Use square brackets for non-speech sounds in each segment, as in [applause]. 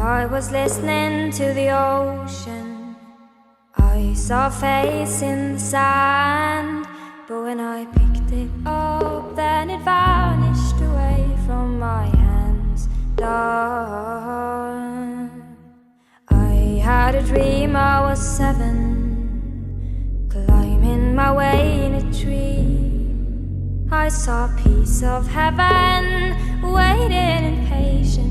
I was listening to the ocean. I saw a face in the sand, but when I picked it up, then it vanished away from my hands. I had a dream I was seven, climbing my way in a tree. I saw a piece of heaven waiting in. Dawn.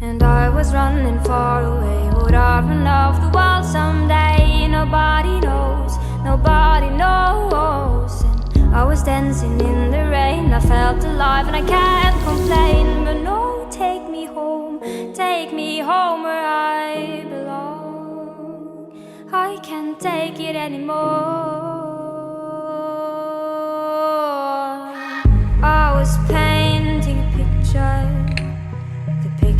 And I was running far away. Would I run off the wall someday? Nobody knows, nobody knows. And I was dancing in the rain. I felt alive and I can't complain. But no, take me home, take me home where I belong. I can't take it anymore.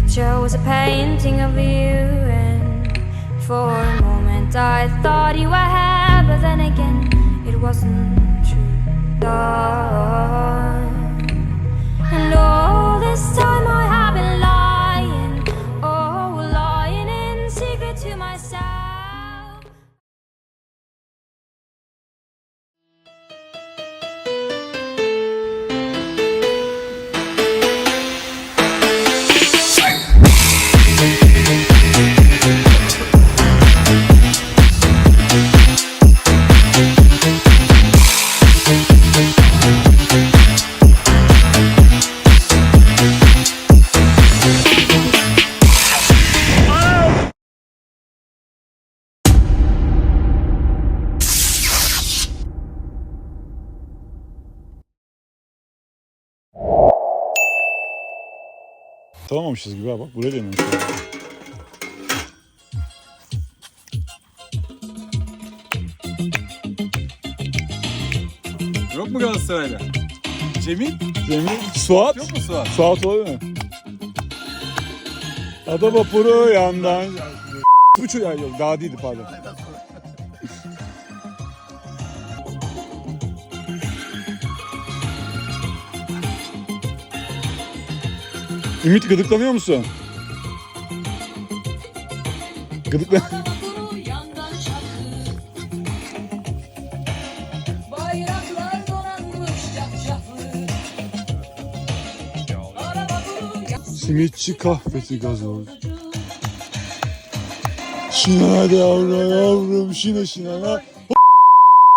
Picture was a painting of you, and for a moment I thought you were here, but then again it wasn't true. Dawn. And all this time I have been lying, oh, lying in secret to myself. Tamamamışız gibi ha bak buraya dönüyormuş. Yok mu Galatasaray'la? Cemil? Cemil, Suat. Yok mu Suat? Suat olabilir mi? Ada vapuru yandan. Buçuk ay yok daha değildi pardon. Ümit gıdıklanıyor musun? Gıdıklan... Simitçi kahvesi gazoz. Şina hadi yavrum yavrum na.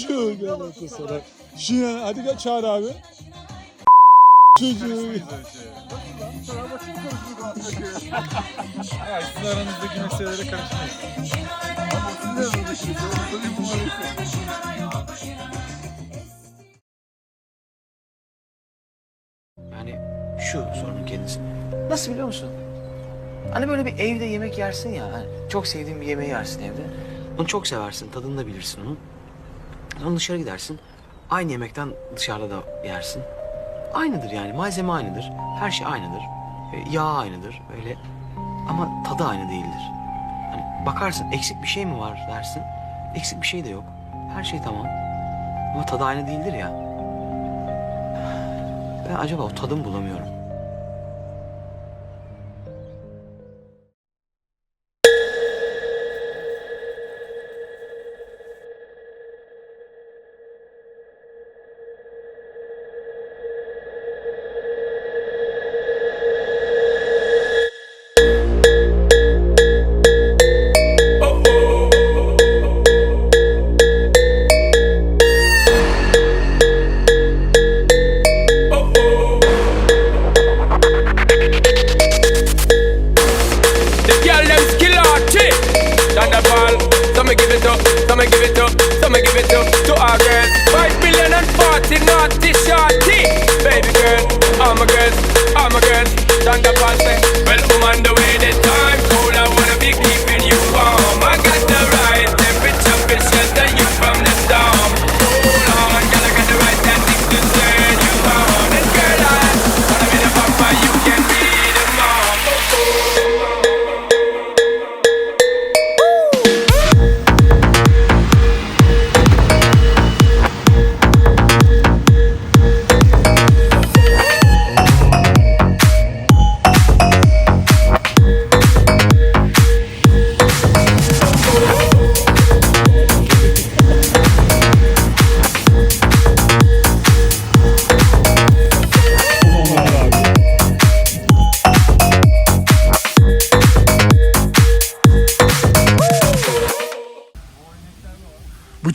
Şu Galatasaray. Şina hadi gel çağır abi. Meselelere karışmayın. Yani şu sorunun kendisi. Nasıl biliyor musun? Hani böyle bir evde yemek yersin ya. hani çok sevdiğin bir yemeği yersin evde. Onu çok seversin. Tadını da bilirsin onun. Sonra dışarı gidersin. Aynı yemekten dışarıda da yersin. Aynıdır yani. Malzeme aynıdır. Her şey aynıdır. E, Yağ aynıdır. Öyle. Ama tadı aynı değildir. Hani bakarsın eksik bir şey mi var dersin. Eksik bir şey de yok. Her şey tamam. Ama tadı aynı değildir ya. Ben acaba o tadımı bulamıyorum.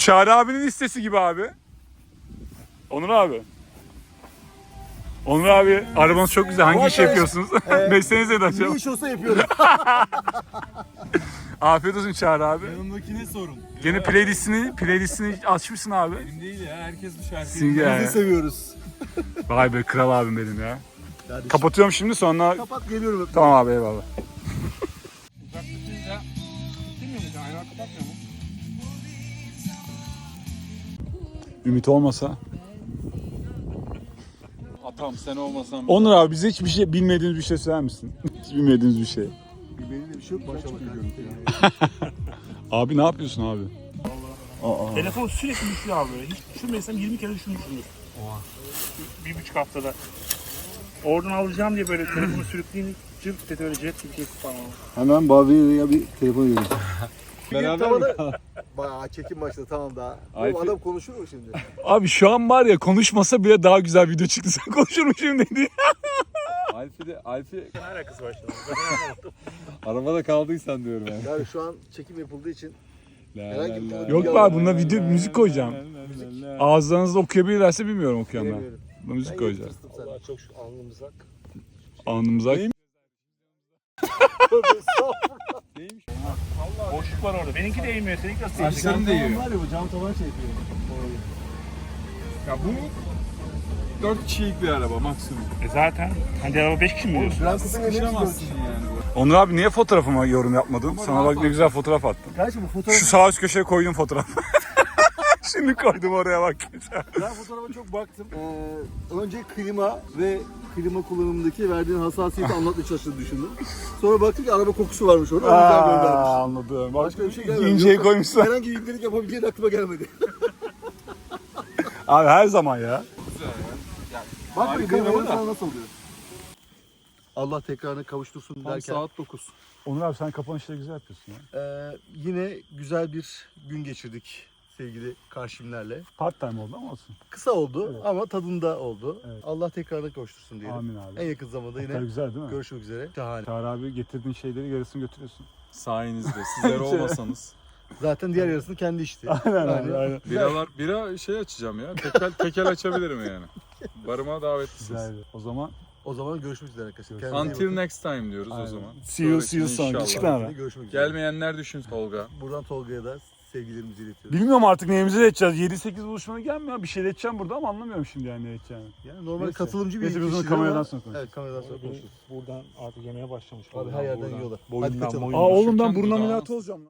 Çağrı abinin listesi gibi abi. Onur abi. Onur abi arabanız çok güzel. Hangi iş yapıyorsunuz? Mesleğinize de açalım. iş olsa yapıyorum. [laughs] Afiyet olsun Çağrı abi. Yanımdakine sorun. Gene playlistini, playlistini açmışsın abi. Benim değil ya. Herkes bu şarkıyı Singe Bizi yani. seviyoruz. Vay be kral abim benim ya. Kardeşim, Kapatıyorum şimdi sonra. Kapat geliyorum. Tamam abi eyvallah. Ümit olmasa. Atam sen olmasan. Onur abi bize hiçbir şey bilmediğiniz bir şey söyler misin? [laughs] Hiç bilmediğiniz bir şey. Benim de bir şey yok. Maşallah [laughs] görüyorum. Abi ne yapıyorsun abi? Telefon sürekli düşüyor abi böyle. Hiç düşürmesem 20 kere düşürmüşümdür. Bir, bir buçuk haftada. Oradan alacağım diye böyle telefonu sürükleyeyim. Cırt dedi öyle jet gibi şey falan. Hemen Bavi'ye bir telefon veriyorum. [laughs] Beraber mi? Bayağı çekim başladı tamam daha. Bu Alfi- adam konuşuyor mu şimdi? Abi şu an var ya konuşmasa bile daha güzel video çıktı. [laughs] Sen konuşurmuşum dedi. [laughs] Alfi de Alfi Ne alakası var şimdi? [laughs] arabada kaldıysan diyorum yani. Yani şu an çekim yapıldığı için Herhangi bir la Yok be abi, video- müzik koyacağım. la la la. Ağızlarınızda okuyabilirlerse bilmiyorum okuyan ben. bilemiyorum. Buna müzik koyacağım. sana. Çok şu alnımıza. Alnımıza. Boşluk var orada. Benimki de eğmiyor. Seninki nasıl eğecek? Saçlarım değiyor. Var ya bu cam tavan şey yapıyor. Ya bu 4 kişilik bir araba maksimum. E zaten. Hani araba 5 kişi mi diyorsun? Ne Sıkışamazsın yani. Onur abi niye fotoğrafıma yorum yapmadın? Sana bak ne güzel fotoğraf attım. Gerçi bu fotoğraf... Şu sağ üst köşeye koyduğum fotoğraf. [laughs] Şimdi koydum oraya bak. Ben fotoğrafa çok baktım. Ee, önce klima ve klima kullanımındaki verdiğin hassasiyeti anlatmaya çalıştığını düşündüm. Sonra baktım ki araba kokusu varmış orada. O yüzden göndermiş. Aa, anladım. Başka bir şey gelmedi. İnceyi Yoksa koymuşsun. Herhangi bir ibnelik yapabileceğin aklıma gelmedi. [laughs] Abi her zaman ya. Bak Harika benim araba araba da. sana nasıl oluyor? Allah tekrarını kavuştursun Tam derken. saat 9. Onur abi sen kapanışları güzel yapıyorsun ya. Ee, yine güzel bir gün geçirdik sevgili karşımlerle. Part time oldu ama olsun. Kısa oldu Evet. ama tadında oldu. Evet. Allah tekrarını kavuştursun diyelim. Amin abi. En yakın zamanda Hatta yine güzel değil mi? görüşmek üzere. Şahane. Çağrı abi getirdiğin şeyleri yarısını götürüyorsun. Sayenizde. Sizler [laughs] olmasanız. Zaten diğer yarısını kendi içti. [laughs] Aynen abi aynen. Biralar, bira şey açacağım ya. Tekel, tekel açabilirim yani. [laughs] Barıma davetlisiniz. Güzeldi. O zaman O zaman görüşmek üzere arkadaşlar. Kendinize iyi Until next time diyoruz Aynen. o zaman. see you see you Sonrakine soon. inşallah. Çıktı abi. Görüşmek üzere. Gelmeyenler düşün Tolga. Buradan Tolga'ya da sevgilerimizi iletiyoruz. Bilmiyorum artık neyimizi de edeceğiz. 7-8 buluşmaya gelmiyor. Bir şey de edeceğim burada ama anlamıyorum şimdi yani ne edeceğimi. Yani normal Neyse. katılımcı bir Neyse, biz bunu kişiyiz kameradan ama- sonra konuşuruz. Evet kameradan sonra konuşuruz. Buradan artık yemeye başlamış. Abi her yerden yiyorlar. Hadi Boyundan kaçalım. boyundan. Aa oğlum ben burun ameliyatı olacağım.